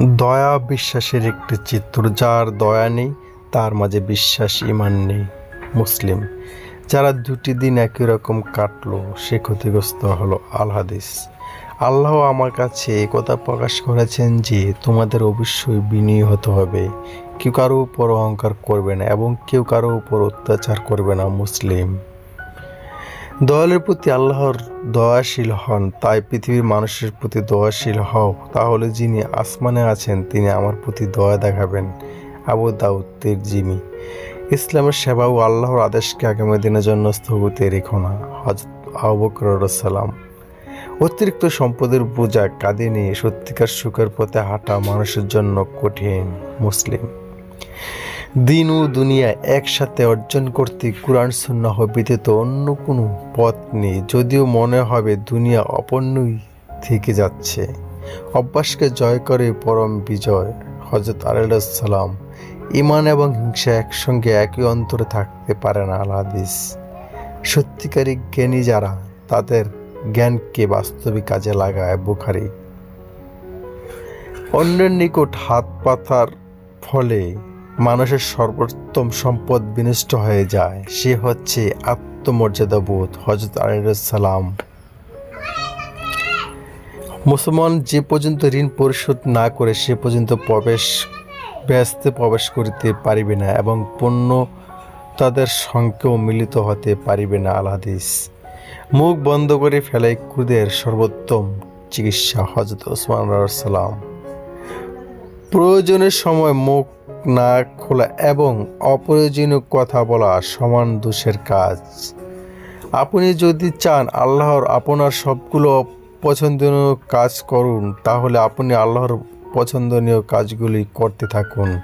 দয়া বিশ্বাসের একটি চিত্র, যার দয়া নেই, তার মাঝে বিশ্বাস, ইমান নেই। মুসলিম, যারা দুটি দিন একই রকম কাটলো, সে ক্ষতিগ্রস্ত হলো আল হাদিস। আল্লাহ আমার কাছে একথা প্রকাশ করেছেন যে, তোমাদের অবশ্যই বিনয়ী হতে হবে। কেউ কারও উপর অহংকার করবে না এবং কেউ কারও উপর অত্যাচার করবে না, মুসলিম। দয়ালের প্রতি আল্লাহর দয়াশীল হন, তাই পৃথিবীর মানুষের প্রতি দয়াশীল হও। তাহলে যিনি আসমানে আছেন, তিনি আমার প্রতি দয়া দেখাবেন, আবু দাউদের জিমি। ইসলামের সেবা ও আল্লাহর আদেশকে আগামী দিনের জন্য স্থগিতে রেখো না। হজরত আবকরাম অতিরিক্ত সম্পদের বোঝা কাঁধে নিয়ে সত্যিকার সুখের পথে হাঁটা মানুষের জন্য কঠিন, মুসলিম। দিন ও দুনিয়া একসাথে অর্জন করতে কোরআন সুন্নাহ ব্যতীত অন্য কোনো পথ নেই, যদিও মনে হবে দুনিয়া অপন্নই থেকে যাচ্ছে। অভ্যাসকে জয় করে পরম বিজয়। হজরত আলাইসাল্লাম ইমান এবং হিংসা একসঙ্গে একই অন্তরে থাকতে পারে না আলাদিস সত্যিকারী জ্ঞানী যারা, তাদের জ্ঞানকে বাস্তবিক কাজে লাগায় বুখারি। অন্যের নিকট হাত পাতার ফলে মানুষের সর্বোত্তম সম্পদ বিনষ্ট হয়ে যায়। সে হচ্ছে আত্মমর্যাদা বোধ হজরত আলাইসালাম মুসলমান যে পর্যন্ত ঋণ পরিশোধ না করে, সে পর্যন্ত প্রবেশ, ব্যস্তে প্রবেশ করিতে পারিবে না এবং পণ্য তাদের সঙ্গেও মিলিত হতে পারিবে না, আল হাদিস। মুখ বন্ধ করে ফেলাই ক্রুদের সর্বোত্তম চিকিৎসা হজরত ওসমান সালাম। প্রয়োজনের সময় মুখ না খোলা এবং অপ্রয়োজনীয় কথা বলা সমান দোষের কাজ। আপনি যদি চান আল্লাহর আপনার সবগুলো পছন্দনীয় কাজ করুন, তাহলে আপনি আল্লাহর পছন্দনীয় কাজগুলি করতে থাকুন।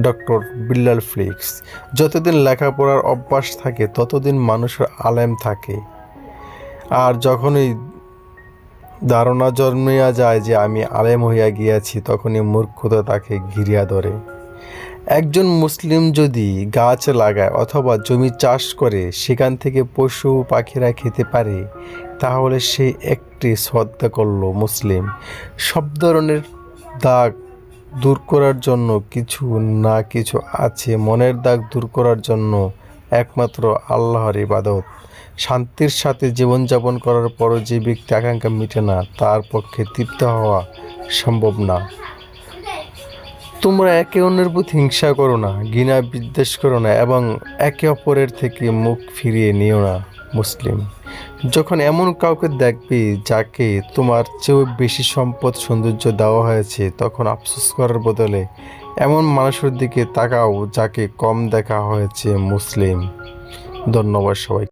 ডক্টর বিল্লাল ফ্লিক্স যতদিন লেখাপড়ার অভ্যাস থাকে, ততদিন মানুষের আলেম থাকে। আর যখনই ধারণা জন্মিয়া যায় যে আমি আলেম হইয়া গিয়াছি, তখনই মূর্খতা তাকে ঘিরিয়া ধরে। একজন মুসলিম যদি গাছ লাগায় অথবা জমি চাষ করে সেখান থেকে পশু পাখিরা খেতে পারে, তাহলে সে একটি শ্রদ্ধা করল মুসলিম। সব ধরনের দাগ দূর করার জন্য কিছু না কিছু আছে। মনের দাগ দূর করার জন্য একমাত্র আল্লাহর ইবাদত। শান্তির সাথে জীবনযাপন করার পরও যে ব্যক্তি আকাঙ্ক্ষা মিটে না, তার পক্ষে তৃপ্ত হওয়া সম্ভব না। তোমরা একে অন্যের প্রতি হিংসা করো না, ঘৃণা বিদ্বেষ করো না এবং একে অপরের থেকে মুখ ফিরিয়ে নিও না, মুসলিম। যখন এমন কাউকে দেখবে যাকে তোমার চেয়েও বেশি সম্পদ সৌন্দর্য দেওয়া হয়েছে, তখন আফসোস করার বদলে এমন মানুষের দিকে তাকাও যাকে কম দেখা হয়েছে, মুসলিম। ধন্যবাদ সবাই